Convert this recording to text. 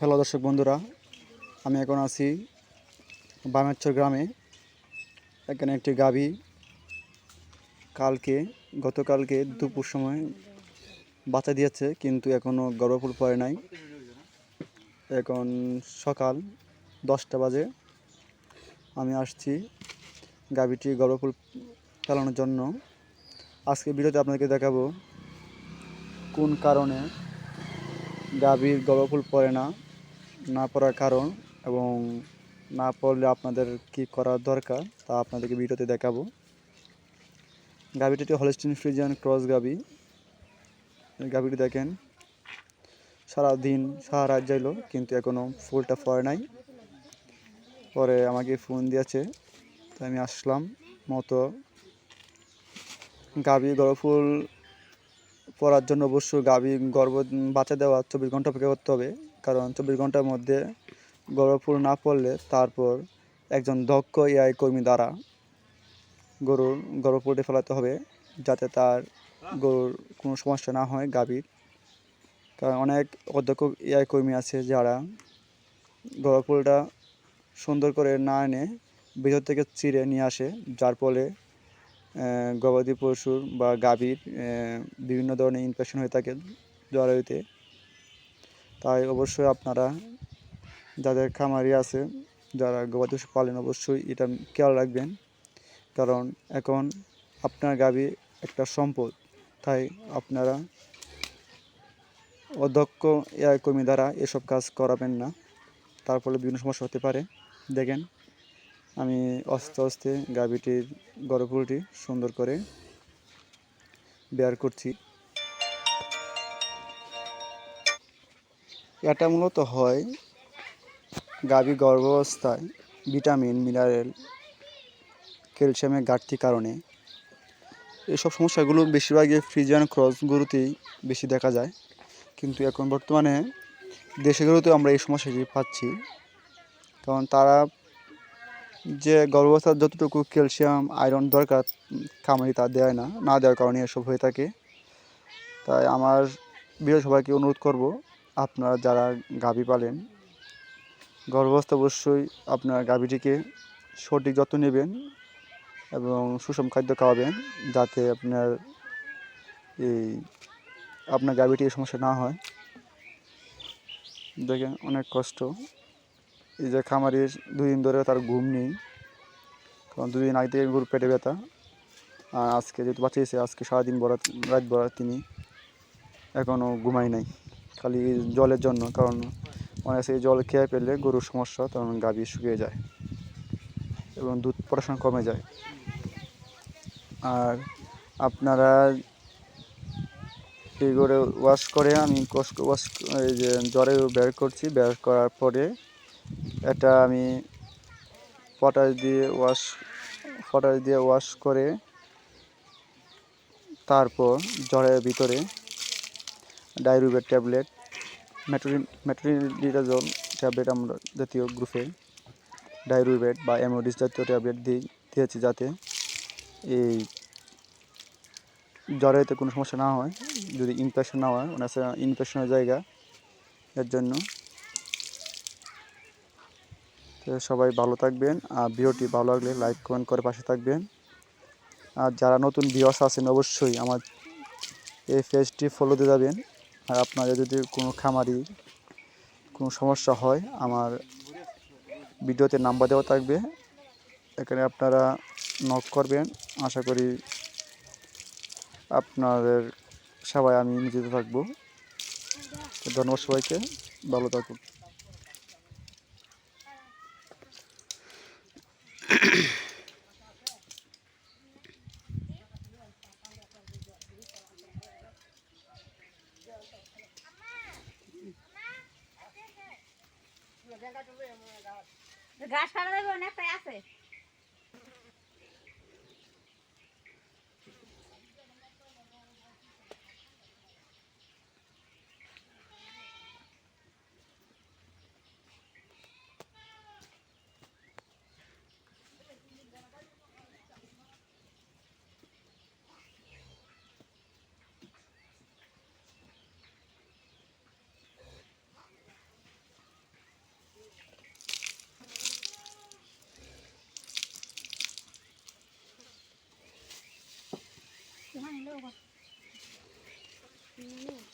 Hello দর্শক বন্ধুরা, আমি এখন আছি বামেশ্বর গ্রামে। এখানে একটি গাভী কালকে, গতকালকে দুপুর সময় বাচ্চা দিয়েছে, কিন্তু এখনও গর্ভফুল পড়ে নাই। এখন সকাল দশটা বাজে। আমি আসছি গাভীটি গর্ভফুল ফেলানোর জন্য। আজকে ভিডিওতে আপনাদেরকে দেখাবো কোন কারণে গাভীর গর্ভফুল পড়ে না। না পড়ার কারণ এবং না পড়লে আপনাদের কি করা দরকার তা আপনাদেরকে ভিডিওতে দেখাবো। গাভীটি হলস্টিন ফ্রিজিয়ান ক্রস গাভী। গাভীটি দেখেন সারা দিন সারা রাত যাইলো, কিন্তু এখনও ফুলটা ফরে নাই। পরে আমাকে ফোন দিয়েছে তাই আমি আসলাম মতো। গাভী গর্ভফুল পড়ার জন্য অবশ্যই গাভী গর্ভ বাচ্চা দেওয়া চব্বিশ ঘণ্টা অপেক্ষা করতে হবে। কারণ চব্বিশ ঘণ্টার মধ্যে গর্ভফুল না পড়লে তারপর একজন দক্ষ এআই কর্মী দ্বারা গরুর গর্ভফুলটি ফেলাতে হবে যাতে তার গরুর কোনো সমস্যা না হয়, গাভীর। কারণ অনেক অধ্যক্ষ এআই কর্মী আছে যারা গর্ভফুলটা সুন্দর করে না এনে ভিতর থেকে চিড়ে নিয়ে আসে, যার ফলে গবাদি পশুর বা গাভীর বিভিন্ন ধরনের ইনফেকশন হয়ে থাকে জরায়ুতে তাই অবশ্যই আপনারা যাদের খামারি আছে, যারা গবাদি পশু পালেন, অবশ্যই এটা খেয়াল রাখবেন। কারণ এখন আপনার গাভী একটা সম্পদ, তাই আপনারা অধ্যক্ষ এআই কর্মী দ্বারা এসব কাজ করাবেন না। তার ফলে বিভিন্ন সমস্যা হতে পারে। দেখেন, আমি আস্তে আস্তে গাভীটির গর্ভফুলটি সুন্দর করে বের করছি। এটা মূলত হয় গাভী গর্ভাবস্থায় ভিটামিন, মিনারেল, ক্যালসিয়ামের ঘাটতির কারণে। এসব সমস্যাগুলো বেশিরভাগই ফ্রিজিয়ান ক্রস গরুতেই বেশি দেখা যায়। কিন্তু এখন বর্তমানে দেশি গরুতেও আমরা এই সমস্যাটি পাচ্ছি। কারণ তারা যে গর্ভাবস্থার যতটুকু ক্যালসিয়াম, আয়রন দরকার খামারি তা দেয় না না দেওয়ার কারণে এসব হয়ে থাকে। তাই আমার বিরোধ সবাইকে অনুরোধ করব আপনারা যারা গাভী পালেন, গর্ভাবস্থা অবশ্যই আপনার গাভীটিকে সঠিক যত্ন নেবেন এবং সুষম খাদ্য খাওয়াবেন যাতে আপনার এই, আপনার গাভীটি এই সমস্যা না হয়। দেখেন অনেক কষ্ট। এই যে খামারের দুই দিন ধরে তার ঘুম নেই, কারণ দুদিন আগে থেকে গরুর পেটে ব্যথা। আর আজকে যেহেতু বাঁচিয়েছে, আজকে সারাদিন বড় রাত বড় তিনি এখনও ঘুমাই নাই। খালি জলের জন্য, কারণ অনেক সেই জল খেয়ে ফেললে গরুর সমস্যা, তখন গাভী শুকিয়ে যায় এবং দুধ পড়াশোনা কমে যায়। আর আপনারা এই করে ওয়াশ করে, আমি কষ্ট ওয়াশ, এই যে জ্বরে বের করছি, বের করার পরে এটা আমি পটাশ দিয়ে ওয়াশ, পটাশ দিয়ে ওয়াশ করে তারপর জ্বরের ভিতরে ডাইরুবের ট্যাবলেট মেট্রোলিন মেট্রোলিডাজল ট্যাবলেট আমরা জাতীয় গ্রুপে, ডাইরুবেট বা অ্যামোডিস জাতীয় ট্যাবলেট দিই, দিয়েছি যাতে এই জ্বরে এতে কোনো সমস্যা না হয়, যদি ইনফেকশন না হয় ওনার ইনফেকশনের জায়গা এর জন্য। তো সবাই ভালো থাকবেন, আর ভিডিওটি ভালো লাগলে লাইক কমেন্ট করে পাশে থাকবেন। আর যারা নতুন ভিউয়ার্স আছেন, অবশ্যই আমার এই পেজটি ফলো দিয়ে যাবেন। আর আপনাদের যদি কোনো খামারি কোনো সমস্যা হয়, আমার ভিডিওতে নাম্বার দেওয়া থাকবে। এখানে আপনারা নক করবেন। আশা করি আপনাদের সবাই আমি নিয়োজিত থাকব। ধন্যবাদ সবাইকে। ভালো থাকুন। ঘাস কাটা দেবে অনেকটাই আছে। คืห้าเร็วกว่านี่